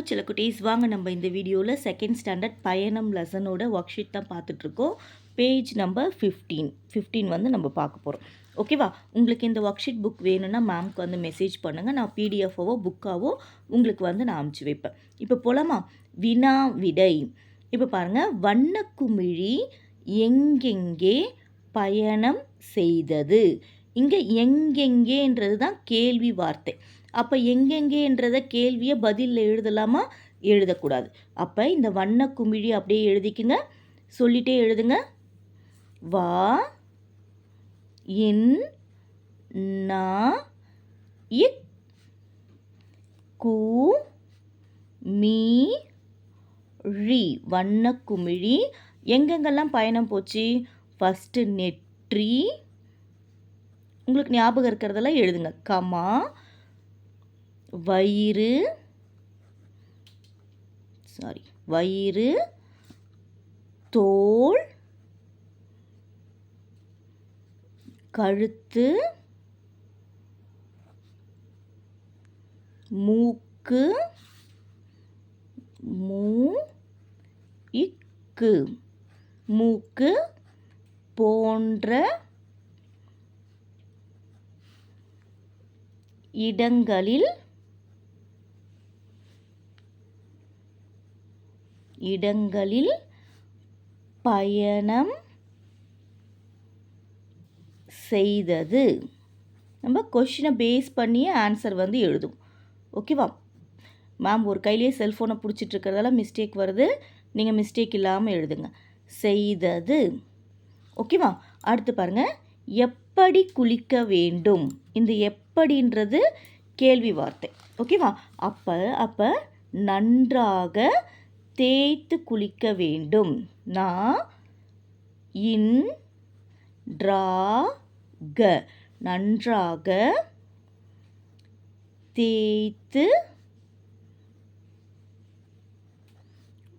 Hello சில குட்டீஸ் வாங்க நம்ம இந்த வீடியோவில் செகண்ட் ஸ்டாண்டர்ட் பயணம் லெசனோட ஒர்க் ஷீட் தான் பார்த்துட்ருக்கோம். பேஜ் நம்பர் ஃபிஃப்டீன் ஃபிஃப்டீன் வந்து நம்ம பார்க்க போகிறோம் ஓகேவா உங்களுக்கு இந்த ஒர்க் ஷீட் புக் வேணும்னா மேம்க்கு வந்து மெசேஜ் பண்ணுங்கள் நான் பிடிஎஃபாவோ புக்காவோ உங்களுக்கு வந்து நான் அமுச்சு வைப்பேன். இப்போ போலாமா? வினா விடை. இப்போ பாருங்கள் வண்ணக்குமிழி எங்கெங்கே பயணம் செய்தது? இங்கே எங்கெங்கேன்றது தான் கேள்வி வார்த்தை. அப்போ எங்கெங்கேன்றத கேள்வியை பதிலில் எழுதலாமா? எழுதக்கூடாது. அப்போ இந்த வண்ண குமிழி அப்படியே எழுதிக்குங்க. சொல்லிட்டே எழுதுங்க. வா இன் நா இக் கூ மீ ழி. வண்ணக்குமிழி எங்கெங்கெல்லாம் பயணம் போச்சு? ஃபஸ்ட்டு நெற்றி உங்களுக்கு ஞாபகம் இருக்கிறதெல்லாம் எழுதுங்க. கமா வயிறு சாரி வயிறு தோல் கழுத்து மூக்கு மூ இக்கு மூக்கு போன்ற இடங்களில் இடங்களில் பயணம் செய்தது. நம்ம கொஷினை பேஸ் பண்ணியே ஆன்சர் வந்து எழுதும். ஓகேவா மேம் ஒரு கையிலேயே செல்ஃபோனை பிடிச்சிட்டு இருக்கிறதால மிஸ்டேக் வருது. நீங்கள் மிஸ்டேக் இல்லாமல் எழுதுங்க. செய்தது. ஓகேவா அடுத்து பாருங்கள் எப்படி குளிக்க வேண்டும்? இந்த எப் எப்படின்றது கேள்வி வார்த்தை. ஓகேவா? அப்போ அப்போ நன்றாக தேய்த்து குளிக்க வேண்டும். நான் இன் ட்ராக நன்றாக தேய்த்து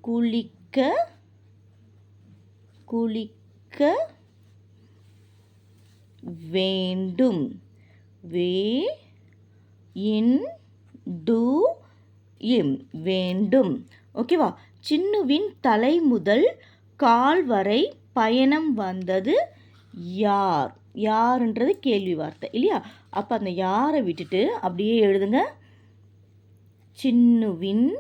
குளிக்க குளிக்க வேண்டும். வே இன் டு இம் வேண்டும். ஓகேவா சின்னுவின் தலை முதல் கால் வரை பயணம் வந்தது யார்? யாருன்றது கேள்வி வார்த்தை இல்லையா? அப்போ அந்த யாரை விட்டுட்டு அப்படியே எழுதுங்க. சின்னுவின்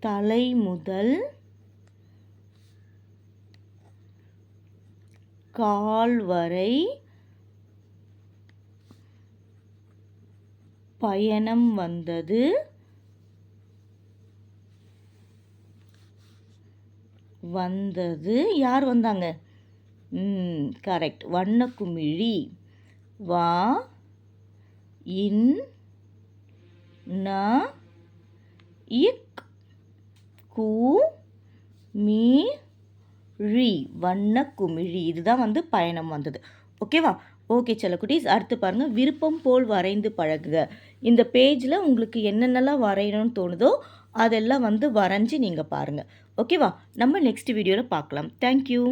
தலை முதல் கால் வரை பயணம் வந்தது. வந்தது. யார் வந்தாங்க? கரெக்ட் வண்ணக்குமிழி. வா இன் ந இக் கூ மீ குமிழி வண்ண குமிழி இதுதான் வந்து பயணம் வந்தது. ஓகேவா ஓகே செல்லக்குட்டீஸ். அடுத்து பாருங்கள் விருப்பம் போல் வரைந்து பழகுக. இந்த பேஜில் உங்களுக்கு என்னென்னலாம் வரையணும்னு தோணுதோ அதெல்லாம் வந்து வரைஞ்சி நீங்கள் பாருங்கள் ஓகேவா நம்ம நெக்ஸ்ட் வீடியோவில் பார்க்கலாம். தேங்க்யூ